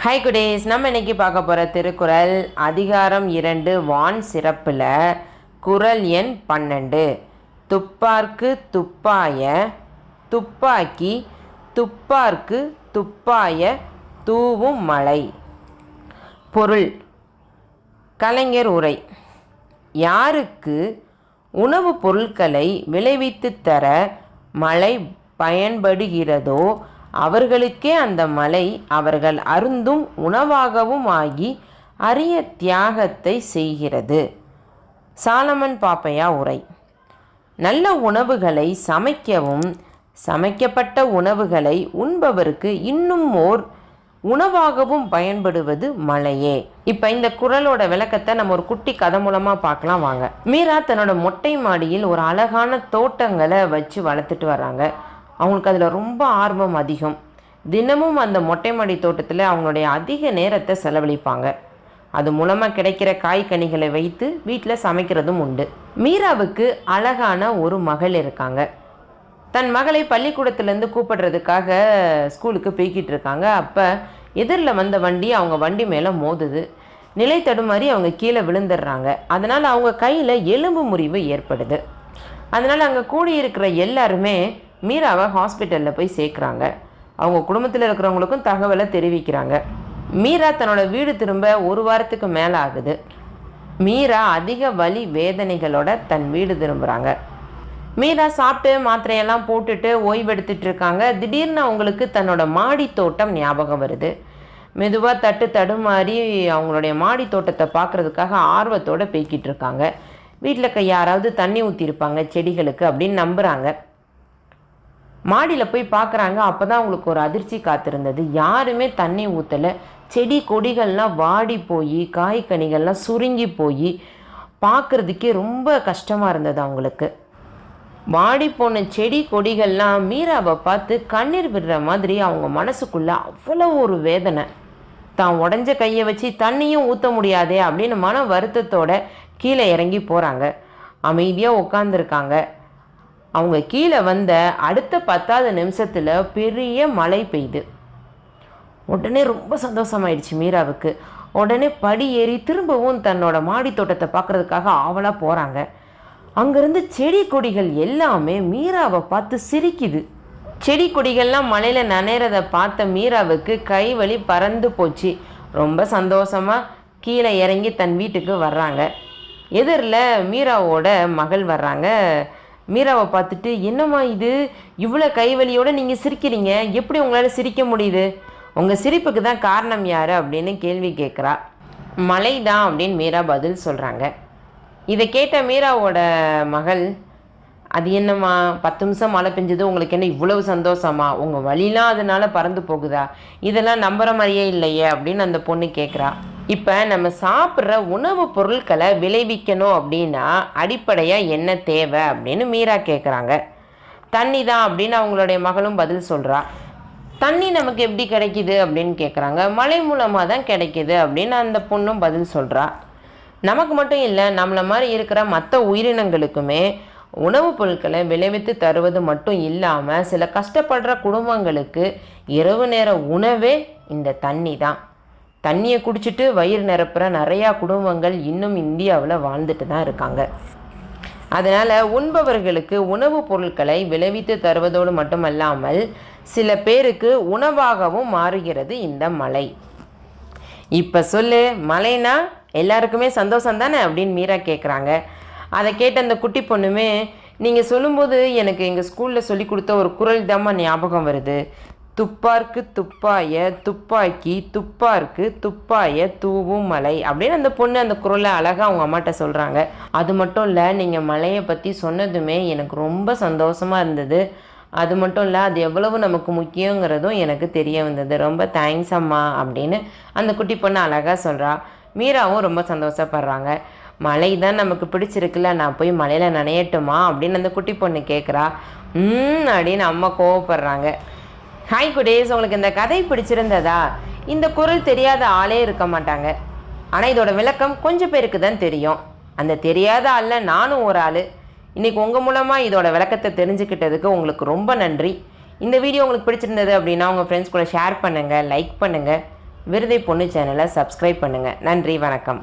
High குடேஸ் நம்ம இன்னைக்கு பார்க்க போகிற திருக்குறள் அதிகாரம் இரண்டு வான் சிறப்பில் குறள் எண் பன்னெண்டு. துப்பார்க்கு துப்பாய துப்பாக்கி துப்பார்க்கு துப்பாய தூவும் மலை. பொருள் கலைஞர் உரை. யாருக்கு உணவுப் பொருட்களை விளைவித்துத் தர மழை பயன்படுகிறதோ அவர்களுக்கே அந்த மலை அவர்கள் அருந்தும் உணவாகவும் ஆகி அரிய தியாகத்தை செய்கிறது. சாலமன் பாப்பையா உரை. நல்ல உணவுகளை சமைக்கவும் சமைக்கப்பட்ட உணவுகளை உண்பவருக்கு இன்னும் ஓர் உணவாகவும் பயன்படுவது மழையே இப்போ இந்த குறளோட விளக்கத்தை நம்ம ஒரு குட்டி கதை மூலமாக பார்க்கலாம் வாங்க. மீரா தன்னோட மொட்டை மாடியில் ஒரு அழகான தோட்டங்களை வச்சு வளர்த்துட்டு வராங்க அவங்களுக்கு அதில் ரொம்ப ஆர்வம் அதிகம். தினமும் அந்த மொட்டை மாடி தோட்டத்தில் அவங்களுடைய அதிக நேரத்தை செலவழிப்பாங்க. அது மூலமாக கிடைக்கிற காய் கனிகளை வைத்து வீட்டில் சமைக்கிறதும் உண்டு. மீராவுக்கு அழகான ஒரு மகள் இருக்காங்க. தன் மகளை பள்ளிக்கூடத்துலேருந்து கூப்பிடுறதுக்காக ஸ்கூலுக்கு போய்கிட்டு இருக்காங்க. அப்போ எதிரில் வந்த வண்டி அவங்க வண்டி மேலே மோதுது. நிலை தடுமாறி அவங்க கீழே விழுந்துடுறாங்க. அதனால் அவங்க கையில் எலும்பு முறிவு ஏற்படுது. அதனால் அங்கே கூடியிருக்கிற எல்லாருமே மீராவை ஹாஸ்பிட்டலில் போய் சேர்க்குறாங்க. அவங்க குடும்பத்தில் இருக்கிறவங்களுக்கும் தகவலை தெரிவிக்கிறாங்க. மீரா தன்னோட வீடு திரும்ப ஒரு வாரத்துக்கு மேலே ஆகுது. மீரா அதிக வலி வேதனைகளோட தன் வீடு திரும்புகிறாங்க மீரா சாப்பிட்டு மாத்திரையெல்லாம் போட்டுட்டு ஓய்வெடுத்துட்டு இருக்காங்க. திடீர்னு அவங்களுக்கு தன்னோட மாடி தோட்டம் ஞாபகம் வருது. மெதுவாக தட்டு தடுமாறி அவங்களுடைய மாடி தோட்டத்தை பார்க்குறதுக்காக ஆர்வத்தோடு போய்கிட்டு இருக்காங்க. வீட்டில் யாராவது தண்ணி ஊற்றிருப்பாங்க செடிகளுக்கு அப்படின்னு நம்புகிறாங்க மாடியில் போய் பார்க்குறாங்க அப்போ தான் அவங்களுக்கு ஒரு அதிர்ச்சி காத்திருந்தது. யாருமே தண்ணி ஊற்றலை செடி கொடிகள்லாம் வாடி போய் காய் கனிகள்லாம் சுருங்கி போய் பார்க்குறதுக்கே ரொம்ப கஷ்டமாக இருந்தது அவங்களுக்கு. வாடி போன செடி கொடிகள்லாம் மீராவை பார்த்து கண்ணீர் விடுற மாதிரி அவங்க மனசுக்குள்ள அவ்வளோ ஒரு வேதனை. தான் உடஞ்ச கையை வச்சு தண்ணியும் ஊற்ற முடியாதே அப்படின்னு மன வருத்தத்தோட கீழே இறங்கி போகிறாங்க அமைதியாக உட்காந்துருக்காங்க அவங்க கீழே வந்த அடுத்த பத்தாவது நிமிஷத்தில் பெரிய மழை பெய்யுது உடனே ரொம்ப சந்தோஷமாயிடுச்சு மீராவுக்கு. உடனே படி ஏறி திரும்பவும் தன்னோட மாடி தோட்டத்தை பார்க்குறதுக்காக ஆவலாக போகிறாங்க அங்கேருந்து செடி கொடிகள் எல்லாமே மீராவை பார்த்து சிரிக்குது. செடி கொடிகள்லாம் மலையில் நனைறத பார்த்த மீராவுக்கு கை வலி பறந்து போச்சு. ரொம்ப சந்தோஷமாக கீழே இறங்கி தன் வீட்டுக்கு வர்றாங்க. எதிரில் மீராவோட மகள் வர்றாங்க. மீராவை பார்த்துட்டு என்னம்மா இது? இவ்வளோ கைவலியோடு நீங்கள் சிரிக்கிறீங்க. எப்படி உங்களால் சிரிக்க முடியுது? உங்கள் சிரிப்புக்கு தான் காரணம் யார்? அப்படின்னு கேள்வி கேட்குறா. மலை தான் அப்படின்னு மீரா பதில் சொல்கிறாங்க இதை கேட்ட மீராவோட மகள் அது என்னம்மா? பத்து நிமிஷம் மழை பெஞ்சது. உங்களுக்கு என்ன இவ்வளவு சந்தோஷமா? உங்கள் வழிலாம் அதனால் பறந்து போகுதா? இதெல்லாம் நம்புகிற மாதிரியே இல்லையே. அப்படின்னு அந்த பொண்ணு கேட்குறா. இப்போ நம்ம சாப்பிட்ற உணவுப் பொருட்களை விளைவிக்கணும் அப்படின்னா அடிப்படையாக என்ன தேவை அப்படின்னு மீரா கேட்குறாங்க தண்ணி தான் அப்படின்னு அவங்களுடைய மகளும் பதில் சொல்கிறா தண்ணி நமக்கு எப்படி கிடைக்குது அப்படின்னு கேட்குறாங்க மழை மூலமாக தான் கிடைக்குது அப்படின்னு அந்த பொண்ணும் பதில் சொல்கிறா நமக்கு மட்டும் இல்லை நம்மளை மாதிரி இருக்கிற மற்ற உயிரினங்களுக்குமே உணவுப் பொருட்களை விளைவித்து தருவது மட்டும் இல்லாமல் சில கஷ்டப்படுற குடும்பங்களுக்கு இரவு நேர உணவே இந்த தண்ணி தான். தண்ணியை குடிச்சிட்டு வயிறு நிரப்புற நிறையா குடும்பங்கள் இன்னும் இந்தியாவில் வாழ்ந்துட்டு தான் இருக்காங்க. அதனால் உண்பவர்களுக்கு உணவுப் பொருட்களை விளைவித்து தருவதோடு மட்டுமல்லாமல் சில பேருக்கு உணவாகவும் மாறுகிறது இந்த மலை இப்போ சொல்லு மலைனா எல்லாருக்குமே சந்தோஷம் தானே அப்படின்னு மீரா கேட்குறாங்க அதை கேட்ட அந்த குட்டி பொண்ணுமே நீங்கள் சொல்லும்போது எனக்கு எங்கள் ஸ்கூலில் சொல்லி கொடுத்த ஒரு குரல் தாம்மா ஞாபகம் வருது. துப்பார்க்கு துப்பாய துப்பாக்கி துப்பார்க்கு துப்பாய தூவும் மலை அப்படின்னு அந்த பொண்ணு அந்த குரலை அழகாக அவங்க அம்மாட்ட சொல்கிறாங்க அது மட்டும் இல்லை நீங்கள் மலையை பற்றி சொன்னதுமே எனக்கு ரொம்ப சந்தோஷமாக இருந்தது. அது மட்டும் இல்லை அது எவ்வளவு நமக்கு முக்கியங்கிறதும் எனக்கு தெரிய வந்தது. ரொம்ப தேங்க்ஸ் அம்மா அப்படின்னு அந்த குட்டி பொண்ணு அழகாக சொல்கிறா மீராவும் ரொம்ப சந்தோஷப்படுறாங்க. மலை தான் நமக்கு பிடிச்சிருக்குல்ல நான் போய் மலையில் நனையட்டுமா அப்படின்னு அந்த குட்டி பொண்ணு கேட்குறா ம் அப்படின்னு அம்மா கோவப்படுறாங்க. ஹாய் குடேஸ் உங்களுக்கு இந்த கதை பிடிச்சிருந்ததா? இந்த குரல் தெரியாத ஆளே இருக்க மாட்டாங்க. ஆனால் இதோட விளக்கம் கொஞ்சம் பேருக்கு தான் தெரியும். அந்த தெரியாத ஆளில் நானும் ஒரு ஆள். இன்றைக்கி உங்கள் மூலமாக இதோட விளக்கத்தை தெரிஞ்சுக்கிட்டதுக்கு உங்களுக்கு ரொம்ப நன்றி. இந்த வீடியோ உங்களுக்கு பிடிச்சிருந்தது அப்படின்னா உங்கள் ஃப்ரெண்ட்ஸ் கூட ஷேர் பண்ணுங்கள் லைக் பண்ணுங்கள் விருதை பொண்ணு சேனலை சப்ஸ்கிரைப் பண்ணுங்கள் நன்றி வணக்கம்.